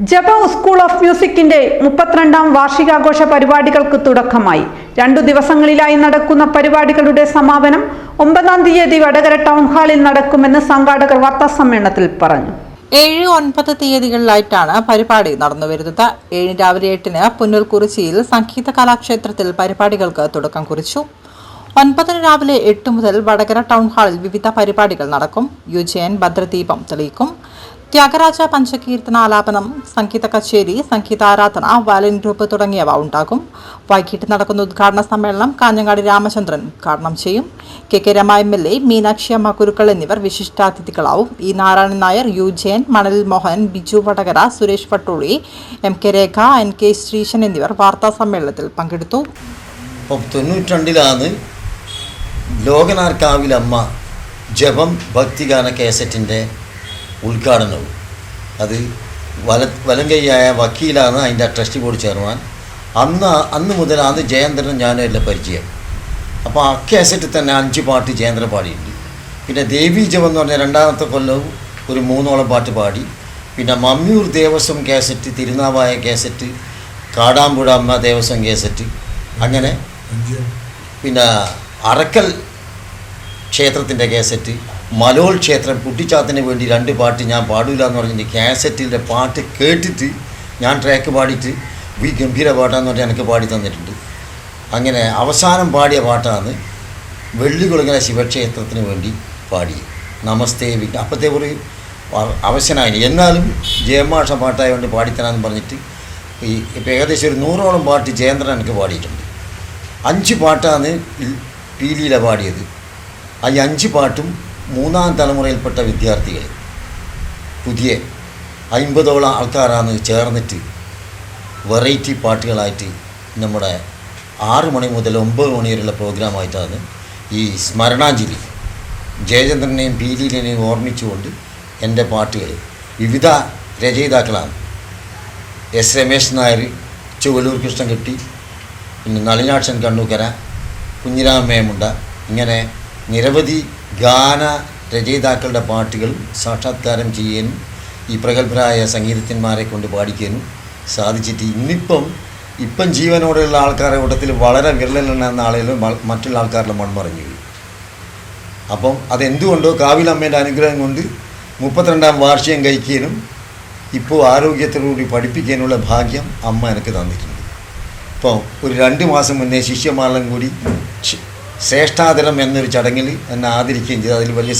ജപ school of മ്യൂസിക്കിന്റെ മുപ്പത്തിരണ്ടാം വാർഷികാഘോഷ പരിപാടികൾക്ക് തുടക്കമായി. രണ്ടു ദിവസങ്ങളിലായി നടക്കുന്ന പരിപാടികളുടെ സമാപനം ഒമ്പതാം തീയതി വടകര ടൗൺ ഹാളിൽ നടക്കുമെന്ന് സംഘാടകർ വാർത്താസമ്മേളനത്തിൽ പറഞ്ഞു. ഏഴ് ഒൻപത് തീയതികളിലായിട്ടാണ് പരിപാടി നടന്നുവരുന്നത് ഏഴ് രാവിലെ എട്ടിന് പുന്നൽക്കുറിച്ചിയിൽ സംഗീത കലാക്ഷേത്രത്തിൽ പരിപാടികൾക്ക് തുടക്കം കുറിച്ചു. ഒൻപതിന് രാവിലെ എട്ട് മുതൽ വടകര ടൗൺ ഹാളിൽ വിവിധ പരിപാടികൾ നടക്കും. യുജയൻ ഭദ്രദീപം തെളിയിക്കും. ത്യാഗരാജ പഞ്ചകീർത്തന ആലാപനം സംഗീത കച്ചേരി സംഗീതാരാധന വയലിൻ ഗ്രൂപ്പ് തുടങ്ങിയവ ഉണ്ടാകും. വൈകിട്ട് നടക്കുന്ന ഉദ്ഘാടന സമ്മേളനം കാഞ്ഞങ്ങാടി രാമചന്ദ്രൻ ഉദ്ഘാടനം ചെയ്യും. K K Rema M L A Meenakshi Amma Kurukkal എന്നിവർ വിശിഷ്ടാതിഥികളാവും. E Narayanan Nair U Jayan Manalil Mohan Biju Vadakara Suresh Pattooli M K Rekha N K Sreesan എന്നിവർ വാർത്താ സമ്മേളനത്തിൽ പങ്കെടുത്തു. തൊണ്ണൂറ്റിരണ്ടിലാണ് ലോകനാർക്കാവിലമ്മ ജപം ഭക്തിഗാന കേസറ്റിന്റെ ഉദ്ഘാടനവും. അത് വല വലങ്കയ്യായ വക്കീലാണ് അതിന്റെ ട്രസ്റ്റ് ബോർഡ് ചെയർമാൻ. അന്ന് അന്ന് മുതൽ അന്ന് ജയേന്ദ്രനും ഞാനും എല്ലാം പരിചയം. അപ്പോൾ ആ കേസറ്റിൽ തന്നെ അഞ്ച് പാട്ട് ജയേന്ദ്രൻ പാടിയിട്ടുണ്ട്. പിന്നെ ദേവി ജപം എന്ന് പറഞ്ഞ രണ്ടാമത്തെ കൊല്ലവും ഒരു മൂന്നോളം പാട്ട് പാടി. പിന്നെ Mammiyur Devaswom cassette Thirunavaya cassette Kadampuzha Amma Devaswom cassette അങ്ങനെ പിന്നെ അറക്കൽ ക്ഷേത്രത്തിന്റെ കേസറ്റ് മലോൾ ക്ഷേത്രം കുട്ടിച്ചാത്തിന് വേണ്ടി രണ്ട് പാട്ട് ഞാൻ പാടില്ല എന്ന് പറഞ്ഞിട്ട് കാസറ്റിന്റെ പാട്ട് കേട്ടിട്ട് ഞാൻ ട്രാക്ക് പാടിയിട്ട് വി ഗംഭീര പാട്ടാന്ന് പറഞ്ഞാൽ എനിക്ക് പാടി തന്നിട്ടുണ്ട്. അങ്ങനെ അവസാനം പാടിയ പാട്ടാണ് വെള്ളികുളങ്ങര ശിവക്ഷേത്രത്തിന് വേണ്ടി പാടി നമസ്തേ വി അപ്പോഴത്തെ ഒരു അവശനായി. എന്നാലും ജയമാഷ പാട്ടായതുകൊണ്ട് പാടിത്തരാമെന്ന് പറഞ്ഞിട്ട് ഈ ഇപ്പം ഏകദേശം ഒരു നൂറോളം പാട്ട് ജയേന്ദ്രൻ എനിക്ക് പാടിയിട്ടുണ്ട്. അഞ്ച് പാട്ടാണ് പീലിയിലെ പാടിയത്. ആ അഞ്ച് പാട്ടും മൂന്നാം തലമുറയിൽപ്പെട്ട വിദ്യാർത്ഥികൾ പുതിയ അൻപതോളം ആൾക്കാരാണ് ചേർന്നിട്ട് വെറൈറ്റി പാട്ടുകളായിട്ട് നമ്മുടെ ആറ് മണി മുതൽ ഒമ്പത് മണി വരെയുള്ള പ്രോഗ്രാമായിട്ടാണ് ഈ സ്മരണാഞ്ജലി. ജയചന്ദ്രനെയും പീലിനെയും ഓർമ്മിച്ചുകൊണ്ട് എന്റെ പാട്ടുകൾ വിവിധ രചയിതാക്കളാണ്. എസ് രമേശ് നായർ ചുവലൂർ കൃഷ്ണൻകുട്ടി പിന്നെ നളിനാക്ഷൻ കണ്ണൂക്കര കുഞ്ഞിരാമേമുണ്ട ഇങ്ങനെ നിരവധി ഗാന രചയിതാക്കളുടെ പാട്ടുകൾ സാക്ഷാത്കാരം ചെയ്യാനും ഈ പ്രഗത്ഭരായ സംഗീതജ്ഞന്മാരെ കൊണ്ട് പാടിക്കാനും സാധിച്ചിട്ട് ഇന്നിപ്പം ഇപ്പം ജീവനോടെയുള്ള ആൾക്കാരുടെ കൂട്ടത്തിൽ വളരെ വിരലെണ്ണ ആളുകൾ മറ്റുള്ള ആൾക്കാരുടെ മൺമറിഞ്ഞു അപ്പം അതെന്തുകൊണ്ടോ കാവിലമ്മേന്റെ അനുഗ്രഹം കൊണ്ട് മുപ്പത്തിരണ്ടാം വാർഷികം കഴിക്കാനും ഇപ്പോൾ ആരോഗ്യത്തോടുകൂടി പഠിപ്പിക്കാനുള്ള ഭാഗ്യം അമ്മ എനിക്ക് തന്നിട്ടുണ്ട്. ഇപ്പോൾ ഒരു രണ്ട് മാസം മുന്നേ ശിഷ്യന്മാരെല്ലാം കൂടി ശ്- ശ്രേഷ്ഠാതരം എന്നൊരു ചടങ്ങിൽ എന്നെ ആദരിക്കുകയും ചെയ്തു. അതിൽ വലിയ